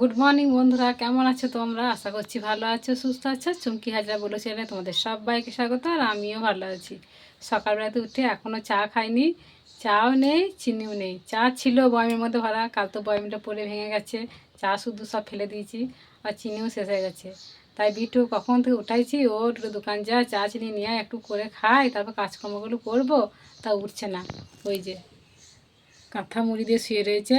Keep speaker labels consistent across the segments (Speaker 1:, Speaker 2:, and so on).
Speaker 1: Good morning বন্ধুরা, কেমন আছো তোমরা? আশা করছি ভালো আছো, সুস্থ আছো। চুমকি হাজরা বলেছে তোমাদের সব বাইকে স্বাগত, আর আমিও ভালো আছি। সকালবেলাতে উঠে এখনও চা খাইনি, চাও নেই, চিনিও নেই। চা ছিল বয়মের মধ্যে ভরা, কাল তো বয়মটা পরে ভেঙে গেছে। চা শুধু সব ফেলে দিয়েছি, আর চিনিও শেষ হয়ে গেছে। তাই বিটু কখন থেকে উঠাইছি? ও একটু দোকান যা, চা চিনি নিয়ে একটু করে খাই, তারপর কাজকর্মগুলো করব। তা উঠছে না, ওই যে, কাঁথা মুড়ি দিয়ে শুয়ে রয়েছে।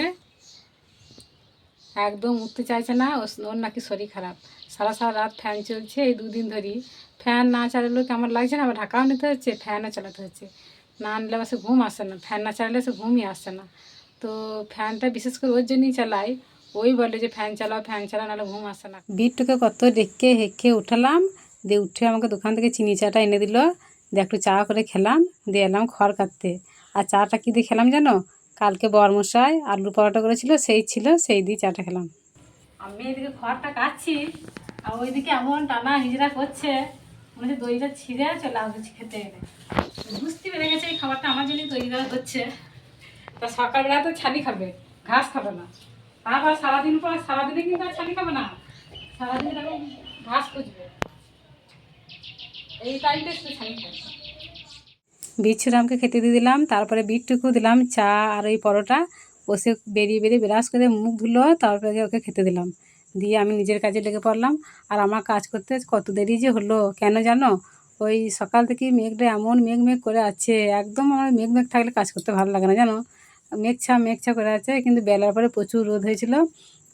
Speaker 1: একদম উঠতে চাইছে না, ওর নাকি শরীর খারাপ। সারা সারা রাত ফ্যান চলছে, এই দুদিন ধরেই। ফ্যান না চালালেও কেমন লাগছে না, আবার ঢাকাও নিতে হচ্ছে, ফ্যানও চালাতে হচ্ছে। না আনলে আবার সে ঘুম আসে না, ফ্যান না চালালে সে ঘুমই আসে না। তো ফ্যানটা বিশেষ করে ওর জন্যই চালাই, ওই বলে যে ফ্যান চালাও ফ্যান চালাও, নাহলে ঘুম আসে না। বিটটুকে কত ডেকে হেঁকে উঠালাম, দিয়ে উঠে আমাকে দোকান থেকে চিনি চাটা এনে দিল। দিয়ে একটু চা করে খেলাম, দিয়ে এলাম খড় কাটতে। আর চাটা কী দিয়ে খেলাম জানো? কালকে বরমশাই আলু পরোটা করেছিল, সেই ছিল, সেই দিয়ে চাটা খেলাম। আমি এদিকে খড়টা কাটছি আর ওইদিকে এমন টানা হিজড়া করছে, মনে হচ্ছে দইটা ছিঁড়ে চলে আসছে খেতে এনে। বুঝতে পেরে গেছে এই খাবারটা আমার জন্যই তৈরি করা হচ্ছে। তা সকালবেলা তো ছানি খাবে, ঘাস খাবে না। তারপর সারাদিন পর সারাদিনে কিন্তু আর ছানি খাবে না। সারাদিন ঘাস খুঁজবে। এই টাইমটা শুধু ছানি খাবে। বিচ্ছুরামকে খেতে দিয়ে দিলাম, তারপরে বিটটুকু দিলাম, চা আর ওই পরোটা। বসে বেরিয়ে বেরিয়ে ব্রাশ করে মুখ ধুলো, তারপরে ওকে খেতে দিলাম। দিয়ে আমি নিজের কাজে লেগে পড়লাম। আর আমার কাজ করতে কত দেরি যে হলো, কেন জানো? ওই সকাল থেকে মেঘটা এমন মেঘ মেঘ করে আছে, একদম আমার মেঘ মেঘ থাকলে কাজ করতে ভালো লাগে না, জানো? মেঘছা মেঘছা করে আছে, কিন্তু বেলার পরে প্রচুর রোদ হয়েছিল।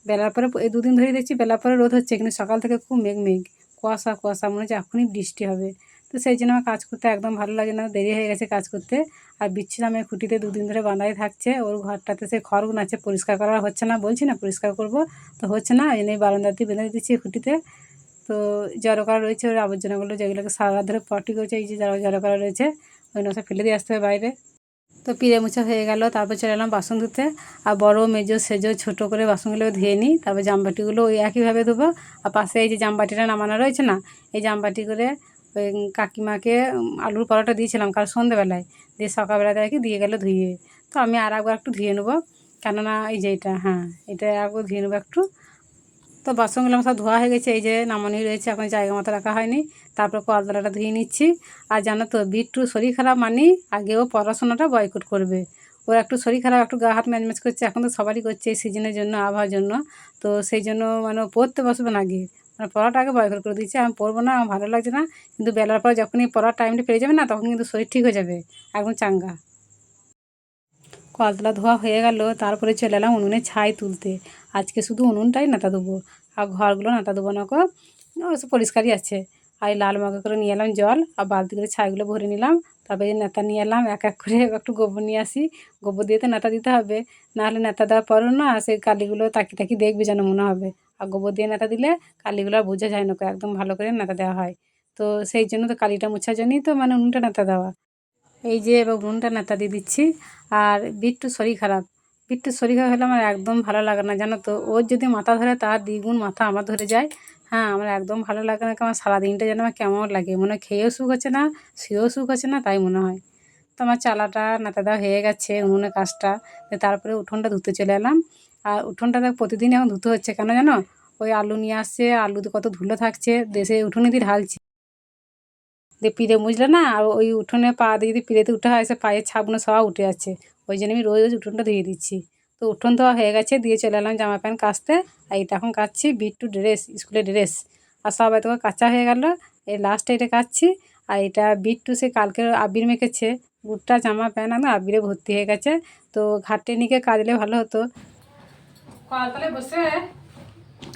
Speaker 1: বেলার পরে এই দুদিন ধরেই দেখছি বেলার পরে রোদ হচ্ছে, কিন্তু সকাল থেকে খুব মেঘ মেঘ। কুয়াশা কুয়াশা, মনে হচ্ছে এখনই বৃষ্টি হবে। তো সেই জন্য আমার কাজ করতে একদম ভালো লাগে না, দেরি হয়ে গেছে কাজ করতে। আর বিচ্ছিলামের খুঁটিতে দুদিন ধরে বাঁধাই থাকছে, ওর ঘরটাতে সে খড়গুন আছে পরিষ্কার করা হচ্ছে না, বলছি না পরিষ্কার করব, তো হচ্ছে না, এই নিয়ে বারান্দা দিয়ে বেঁধে দিচ্ছি খুঁটিতে। তো জড়ো করা রয়েছে, ওর আবর্জনাগুলো যেগুলোকে সারা ধরে পটি করছে, এই যে জড়ো করা রয়েছে ওই সব ফেলে দিয়ে আসতে হবে বাইরে। তো পিড়ে মুছা হয়ে গেল, তারপর চলে এলাম বাসন ধুতে। আর বড়, মেজো, সেজো, ছোটো করে বাসনগুলো ধুয়ে নিই, তারপর জামবাটিগুলো ওই একইভাবে ধোবো। আর পাশে এই যে জামবাটিটা নামানো রয়েছে না, এই জামবাটি করে ওই কাকিমাকে আলুর পরোটা দিয়েছিলাম কাল সন্ধেবেলায়। দিয়ে সকালবেলা দেখি দিয়ে গেলো ধুয়ে। তো আমি আর একবার একটু ধুয়ে নেব। কেননা এই যে এটা হ্যাঁ এটা একবার ধুয়ে নেব একটু। তো বাসনগুলো আমার সব ধোয়া হয়ে গেছে, এই যে নামানি রয়েছে, এখন জায়গা মতো রাখা হয়নি। তারপর কলতলাটা ধুয়ে নিচ্ছি। আর জানো তো বিট্টু শরীর খারাপ মানি আগেও পড়াশোনাটা বয়কট করবে। ওর একটু শরীর খারাপ, একটু গা হাত ম্যাজম্যাজ করছে, এখন তো সবারই করছে এই সিজনের জন্য, আবহাওয়ার জন্য। তো সেই জন্য মানে ও পড়তে বসবে না আগে। মানে পড়াটা আগে বয়কট করে দিচ্ছে আমি পড়ব না, আমার ভালো লাগছে না। কিন্তু বেলার পর যখনই পড়ার টাইমটা পেয়ে যাবে না, তখন কিন্তু শরীর ঠিক হয়ে যাবে, একদম চাঙ্গা। কলতলা ধোয়া হয়ে গেল, তারপরে চলে এলাম উনুনে ছাই তুলতে। আজকে শুধু উনুনটাই নাতা দেবো আর ঘরগুলো নাতা দেবো না কো। পরিষ্কারই আছে। আর লাল মগে করে নিয়ে এলাম জল, আর বালতি করে ছাইগুলো ভরে নিলাম। তারপরে নেতা নিয়ে এলাম, এক এক করে একটু গোবর নিয়ে আসি। গোবর দিয়ে তো নেতা দিতে হবে। নাহলে নেতা দেওয়ার পরও না সেই কালিগুলো তাকি তাকি দেখবে যেন মনে হবে। আর গোবর দিয়ে নেতা দিলে কালিগুলো আর বোঝা যায় না একদম ভালো করে নেতা দেওয়া হয়। তো সেই জন্য তো কালিটা মোছার জন্যই তো মানে উনুনটা নেতা দেওয়া। এই যে এবার উনুনটা নেতা দিয়ে দিচ্ছি। আর বিট্টু শরীর খারাপ। বিট্টুর শরীর খারাপ হলে আমার একদম ভালো লাগে না, জানো তো? ওর যদি মাথা ধরে, তার দ্বিগুণ মাথা আমার ধরে যায়। হ্যাঁ আমার একদম ভালো লাগে না, আমার সারাদিনটা যেন আমার কেমন লাগে। মনে হয় খেয়েও সুখ হচ্ছে না, শুয়েও সুখ হচ্ছে না, তাই মনে হয়। তো আমার চালাটা নাতা দেওয়া হয়ে গেছে, উনুনে কাজটা। তারপরে উঠোনটা ধুতে চলে এলাম। আর উঠোনটা দেখ প্রতিদিন এখন ধুতে হচ্ছে, কেন জানো? ওই আলু নিয়ে আসছে আলুতে কত ধুলো থাকছে দেশে উঠোনে দিয়ে ঢালছে। দিয়ে পিড়ে মুছলে না, আর ওই উঠোনে পা দিয়ে যদি পিড়েতে উঠে হয়, সে পায়ের ছাপগুলো সব উঠে যাচ্ছে। ওই জন্য আমি রোজ রোজ উঠোনটা ধুয়ে দিচ্ছি। তো উঠোন ধোয়া হয়ে গেছে, দিয়ে চলে এলাম জামা প্যান্ট কাচতে। আর এটা এখন কাচ্ছি বিট্টু ড্রেস, স্কুলের ড্রেস। আর সব এত কাঁচা হয়ে গেল। এই লাস্টে এটা কাচ্ছি। আর এটা বিট্টু সে কালকে আবির মেখেছে। বুটটা, জামা, প্যান্ট একদম আবিরে ভর্তি হয়ে গেছে। তো ঘাটে নিকে কাচলে ভালো হতো। কলতলে বসে।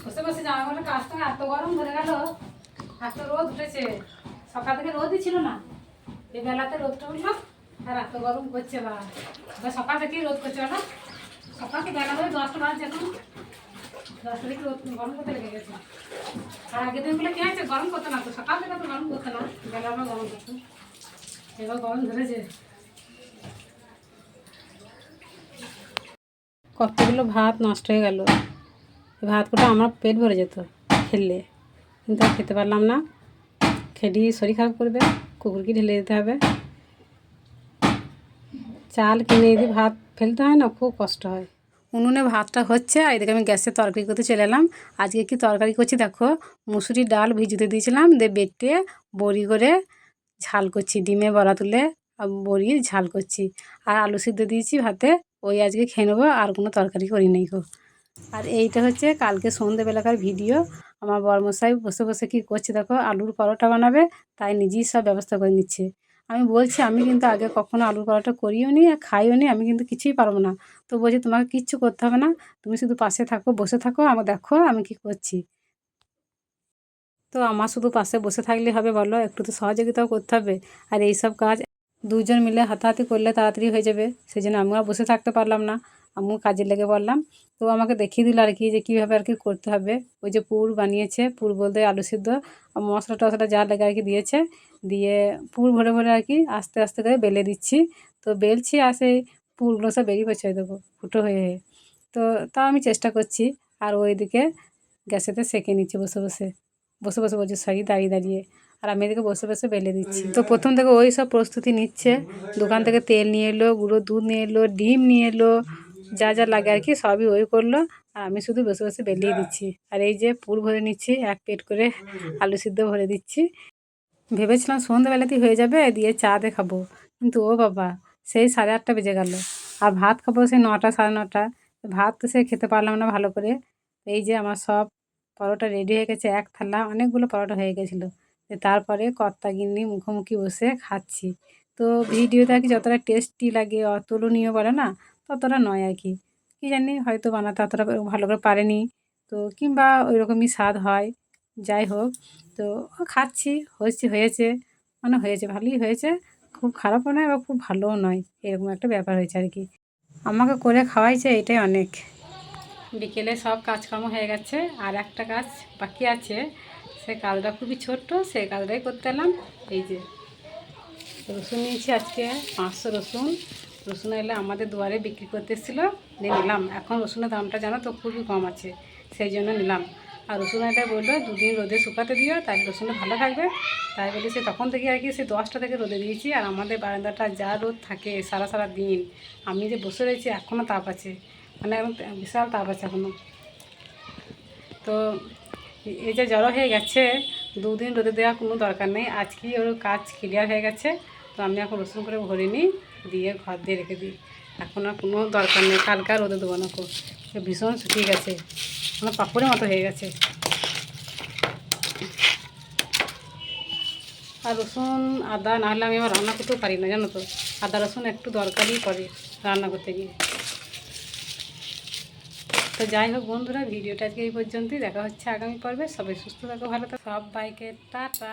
Speaker 1: বসে বসে জামা কাপড় কাচতে এত গরম ধরে গেল। এত রোদ উঠেছে। সকাল থেকে রোদই ছিল না। এই বেলাতে রোদটা উঠল। আর এত গরম করছে বা। সকাল থেকেই রোদ করছে না সকাল থেকে বেলা হয়ে দশটা বাজছে এখন। কতগুলো ভাত নষ্ট হয়ে গেল। ভাতগুলো আমার পেট ভরে যেত খেললে কিন্তু আর খেতে পারলাম না। খেলি, শরীর খারাপ করবে, কুকুরকে ঢেলে দিতে হবে। চাল কিনে যদি ভাত ফেলতে হয় না, খুব কষ্ট হয়। উনুনে ভাতটা হচ্ছে, আর এদিকে আমি গ্যাসে তরকারি করতে চলে এলাম। আজকে কি তরকারি করছি দেখো মুসুরি ডাল ভিজুতে দিয়েছিলাম, দিয়ে বেটে বড়ি করে ঝাল করছি, ডিমে বড়া তুলে বড়ির ঝাল করছি। আর আলু সিদ্ধ দিয়েছি ভাতে, ওই আজকে খেয়ে নেব, আর কোনো তরকারি করি নাই গো। আর এইটা হচ্ছে কালকে সন্ধ্যেবেলাকার ভিডিও। আমার বরমশাই বসে বসে কি করছে দেখো, আলুর পরোটা বানাবে, তাই নিজেই সব ব্যবস্থা করে নিচ্ছে। আমি বলছি, আমি কিন্তু আগে কখনো আলুর পরোটা করিও নি আর খাইও নি, আমি কিন্তু কিছুই পারব না। তো বলছি, তোমাকে কিচ্ছু করতে হবে না, তুমি শুধু পাশে থাকো, বসে থাকো আমাকে দেখো আমি কি করছি। তো আমার শুধু পাশে বসে থাকলে হবে বলো, একটু তো সহযোগিতাও করতে হবে। আর এই সব কাজ দুজন মিলে হাতাহাতি করলে তাড়াতাড়ি হয়ে যাবে সেই জন্য আমিও বসে থাকতে পারলাম না। আমিও কাজে লেগে পড়লাম। তো আমাকে দেখিয়ে দিল আর কি যে কীভাবে আর কি করতে হবে। ওই যে পুর বানিয়েছে, পুর বলতে আলু সিদ্ধ, আর মশলা টশলা যা লেগে আর কি দিয়েছে দিয়ে পুর ভরে ভরে আর কি আস্তে আস্তে করে বেলে দিচ্ছি। তো বেলছি আর সেই পুরগুলো সব বেরিয়ে ওই দেখো, ফুটো হয়ে হয়ে। তো তাও আমি চেষ্টা করছি আর ওইদিকে গ্যাসেতে সেঁকে নিচ্ছি বসে বসে। বসে বসে বলছি সরি দাঁড়িয়ে দাঁড়িয়ে। আর আমি এদিকে বসে বসে বেলে দিচ্ছি। তো প্রথম থেকে ওই সব প্রস্তুতি নিচ্ছে। দোকান থেকে তেল নিয়ে এলো, গুঁড়ো দুধ নিয়ে এলো, ডিম নিয়ে এলো, যা যা লাগে আর কি সবই ওই করল। আর আমি শুধু বসে বসে বেলিয়ে দিচ্ছি। আর এই যে পুর ভরে নিচ্ছি, এক প্লেট করে আলু সিদ্ধ ভরে দিচ্ছি। ভেবেছিলাম সন্ধ্যাবেলাতেই হয়ে যাবে, দিয়ে চা দিয়ে খাব। কিন্তু ও বাবা, সেই সাড়ে আটটা বেজে গেল। আর ভাত খাব সেই নটা, সাড়ে নটা। ভাত তো সে খেতে পারলাম না ভালো করে। এই যে আমার সব পরোটা রেডি হয়ে গেছে, এক থালা, অনেকগুলো পরোটা হয়ে গেছিল। তারপরে কর্তা গিন্নি মুখোমুখি বসে খাচ্ছি। তো ভিডিওতে আর কি যতটা টেস্টি লাগে, অতুলনীয় বলে না, ততটা নয় আর কি। কী জানি, হয়তো বানাতে অতটা ভালো করে পারেনি। তো কিংবা ওই রকমই স্বাদ হয়। যাই হোক, তো খাচ্ছি, হয়েছে হয়েছে মানে হয়েছে, ভালোই হয়েছে, খুব খারাপও নয় বা খুব ভালোও নয়, এরকম একটা ব্যাপার হয়েছে আর কি। আমাকে করে খাওয়াইছে, এটাই অনেক। বিকেলে সব কাজকর্ম হয়ে গেছে, আর একটা কাজ বাকি আছে, সে কাজটা খুবই ছোট্ট সেই কাজটাই করতে এলাম, এই যে। রসুন নিয়েছি আজকে, পাঁচশো রসুন। রসুন এলে আমাদের দুয়ারে বিক্রি করতে এসেছিল নিলাম। এখন রসুনের দামটা জানো তো খুবই কম আছে, সেই জন্য নিলাম। আর রসুন এটা বলল, দুদিন রোদে শুকাতে দিও, তাহলে রসুনটা ভালো থাকবে। তাই বলি সে তখন থেকে আর কি সে দশটা থেকে রোদে দিয়েছি, আর আমাদের বারান্দাটা যা রোদ থাকে সারা সারা দিন, আমি যে বসে রয়েছি এখনও তাপ আছে মানে এখন বিশাল তাপ আছে এখনও তো এই যে জড়ো হয়ে গেছে, দুদিন রোদে দেওয়ার কোনো দরকার নেই, আজকেই ওর কাজ ক্লিয়ার হয়ে গেছে, তো আমি এখন রসুন করে ভরে নিই, দিয়ে ঘর দিয়ে রেখে দিই। এখন আর কোনো দরকার নেই। কালকে রোদে দেবো না ভীষণ শুকিয়ে গেছে। মানে পাপড়ের মতো হয়ে গেছে। আর রসুন, আদা না হলে আমি আবার রান্না করতেও পারি না, জানো তো? আদা, রসুন একটু দরকারই পড়ে রান্না করতে গিয়ে। তো যাই হোক বন্ধুরা, ভিডিওটা আজকে এই পর্যন্তই। দেখা হচ্ছে আগামী পর্বে। সবাই সুস্থ থাকো, ভালো থাকো। সব বাইকে টাটা।